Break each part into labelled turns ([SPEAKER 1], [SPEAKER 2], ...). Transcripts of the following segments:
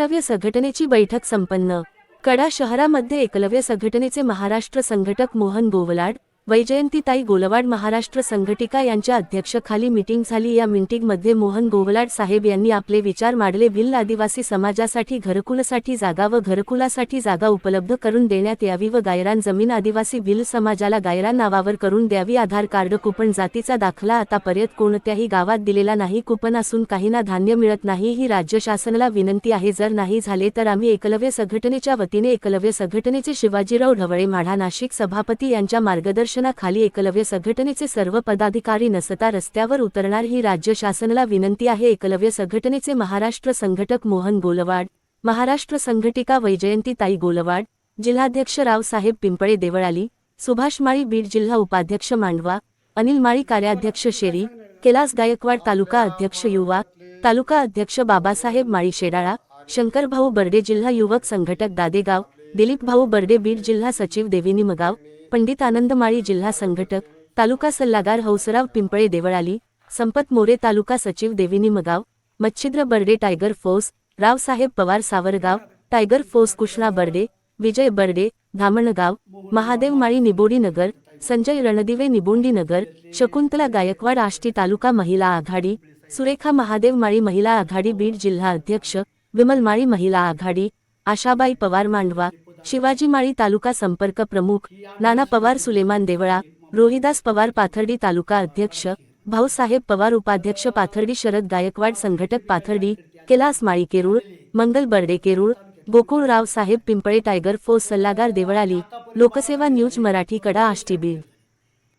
[SPEAKER 1] एकलव्य संघटनेची बैठक संपन्न. कडा शहरामध्ये एकलव्य संघटनेचे महाराष्ट्र संघटक मोहन गोवलाड वैजयंतीताई गोलवाड महाराष्ट्र संघटिका यांच्या अध्यक्षखाली मिटिंग झाली. या मिटिंगमध्ये मोहन गोवलाड साहेब यांनी आपले विचार मांडले. भिल्ल आदिवासी समाजासाठी घरकुलासाठी जागा व घरकुलासाठी जागा उपलब्ध करून देण्यात यावी व गायरान जमीन आदिवासी भिल्ल समाजाला गायरान नावावर करून द्यावी. आधार कार्ड कुपन जातीचा दाखला आतापर्यंत कोणत्याही गावात दिलेला नाही. कुपन असून काहींना धान्य मिळत नाही. ही राज्य शासनाला विनंती आहे. जर नाही झाले तर आम्ही एकलव्य संघटनेच्या वतीने एकलव्य संघटनेचे शिवाजीराव ढवळे माढा नाशिक सभापती यांच्या मार्गदर्शन मार्गदर्शनाखाली एकलव्य संघटनेचे सर्व पदाधिकारी नसता रस्त्यावर उतरणार ही राज्य शासनाला विनंती आहे. एकलव्य संघटनेचे महाराष्ट्र संघटक मोहन गोलवाड महाराष्ट्र संघटिका वैजयंतीताई गोलवाड जिल्हाध्यक्ष रावसाहेब पिंपळे देवळाली सुभाष माळी बीड जिल्हा उपाध्यक्ष मांडवा अनिल माळी कार्याध्यक्ष शेरी कैलास गायकवाड तालुका अध्यक्ष युवा तालुका अध्यक्ष बाबासाहेब माळी शेडाळा शंकरभाऊ बर्डे जिल्हा युवक संघटक दादेगाव दिलीप भाऊ बर्डे बीड जिल्हा सचिव देविनी मगाव पंडित आनंदमाळी जिल्हा संघटक तालुका सल्लागार हौसराव पिंपळे देवळाली संपत मोरे तालुका सचिव देविनी मगाव Machhindra Barde tiger force Raosaheb Pawar Savargaon tiger force Krishna Barde Vijay Barde Dhamangaon Mahadev Mali Nibodi Nagar Sanjay Randive Nibondi Nagar Shakuntala Gaikwad Ashti taluka महिला आघाडी सुरेखा महादेव माळी महिला आघाडी बीड जिल्हा अध्यक्ष विमल माळी महिला आघाडी आशाबाई पवार मांडवा शिवाजी माळी तालुका संपर्क प्रमुख नाना पवार सुलेमान देवळा रोहिदास पवार पाथर्डी तालुका अध्यक्ष भाऊसाहेब पवार उपाध्यक्ष पाथर्डी शरद गायकवाड संघटक पाथर्डी कैलास माळी केरूळ मंगल बर्डे केरूळ गोकुळराव साहेब पिंपळे टायगर फोर्स सल्लागार देवळाली लोकसेवा न्यूज मराठी कडा आष्टी बीड.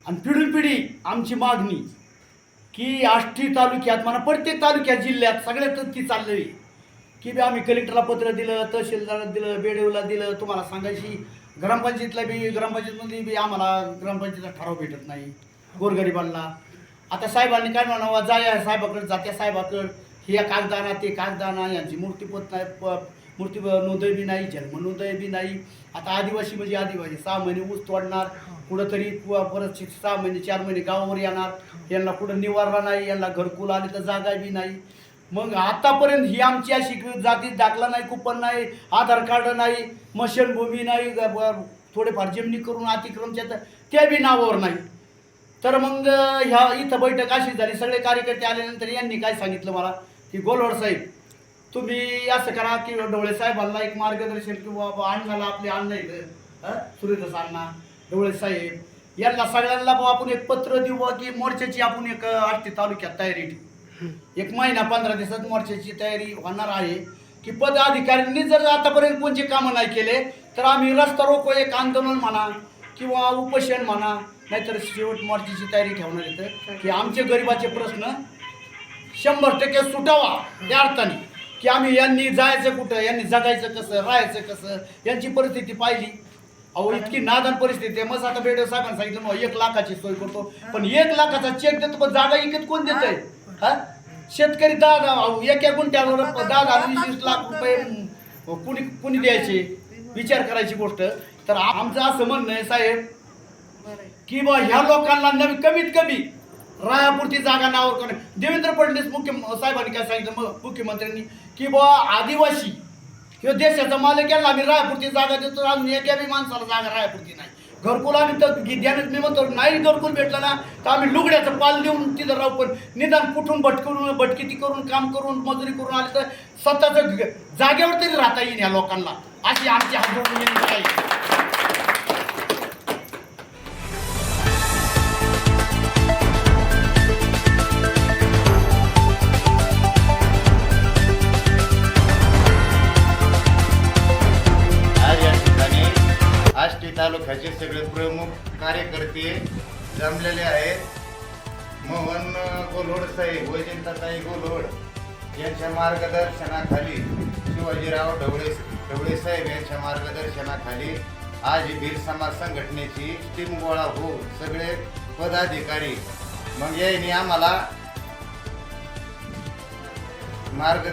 [SPEAKER 2] आणि पिढून पिढी आमची मागणी की आष्टी तालुक्यात म्हणा प्रत्येक तालुक्यात जिल्ह्यात सगळ्यातच ती चाललेली. की बी आम्ही कलेक्टरला पत्र दिलं तहसीलदारला दिलं बेडेवला दिलं तुम्हाला सांगायची. ग्रामपंचायतला बी ग्रामपंचायतमध्ये बी आम्हाला ग्रामपंचायतचा ठराव भेटत नाही गोरगरिबांना. आता साहेबांनी काय म्हणावं जा या साहेबाकडे जात्या साहेबाकडे. हे या कागदाना ते कागदाना यांची मूर्तीपत नाही प- मूर्ती नोंदणी बी नाही जन्म नोंदणी बी नाही. आता आदिवासी म्हणजे आदिवासी सहा महिने ऊस तोडणार कुठंतरी परत सहा महिने चार महिने गावावर येणार. यांना कुठं निवारला नाही यांना घरकुल आले तर जागा बी नाही. मग आतापर्यंत ही आमची अशी जातीत जाती दाखला नाही कुपन नाही आधार कार्ड नाही मशनभूमी नाही थोडेफार जमिनी करून अतिक्रमच्या तर त्या बी नावावर नाही. तर मग ह्या इथं बैठक अशी झाली सगळे कार्यकर्ते आल्यानंतर यांनी काय सांगितलं मला? की गोलवड साहेब तुम्ही असं करा की डोळे साहेबांना एक मार्गदर्शन किंवा बा अण्णाला आपले अण्णा इथं सूर्यदास अण्णा डोळे साहेब यांना सगळ्यांना बुवा आपण एक पत्र देऊ की मोर्चाची आपण एक आष्टी तालुक्यात तयारी ठेवू. एक महिना पंधरा दिवसात मोर्चाची तयारी होणार आहे की पदाधिकाऱ्यांनी जर आतापर्यंत कोणते कामं नाही केले तर आम्ही रस्ता रोको एक आंदोलन म्हणा किंवा उपोषण म्हणा नाहीतर शेवट मोर्चाची तयारी ठेवणार येतं की आमचे गरिबाचे प्रश्न शंभर टक्के सुटावा या अर्थाने की आम्ही यांनी जायचं कुठं यांनी जगायचं कसं राहायचं कसं यांची परिस्थिती पाहिली. अहो इतकी नादान परिस्थिती आहे. मग आता बेडे साहेबांनी सांगितलं मग एक लाखाची सोय करतो. पण एक लाखाचा चेक देतो पण जागा इकत कोण देत आहे हा? शेतकरी दहा अहो, एका गुंठ्यावर दहा दहा वीस वीस लाख रुपये कुणी कुणी द्यायचे? विचार करायची गोष्ट. तर आमचं असं म्हणणं आहे साहेब की बा ह्या लोकांना नवी कमीत कमी रायापुरती जागा नावावर करून देवेंद्र फडणवीस मुख्य साहेबांनी काय सांगितलं? मुख्यमंत्र्यांनी की बा आदिवासी किंवा देशाचा मालक याला आम्ही रायापुरती जागा देतो अजून एका माणसाला जागा रायापुरती नाही. घरकुल आम्ही तर ध्यानात मी म्हणतो नाही घरकुल भेटलं ना तर आम्ही लुगड्याचं पाल देऊन तिथं राहू पण निदान कुठून भटकून भटकिती करून काम करून मजुरी करून आले तर स्वतःचं जागेवर तरी राहता येईल या लोकांना. अशी आमची हात
[SPEAKER 3] प्रमुख कार्यकर्ते जमलेले आहेत. मोहन गोलोड साहेब वैजंताताई गोलोड यांच्या मार्गदर्शनाखाली शिवाजीराव ढवळे ढवळे साहेब यांच्या मार्गदर्शनाखाली आज भीर समाज संघटनेची टीम गोळा हो सगळे पदाधिकारी. मग यांनी आम्हाला मार्ग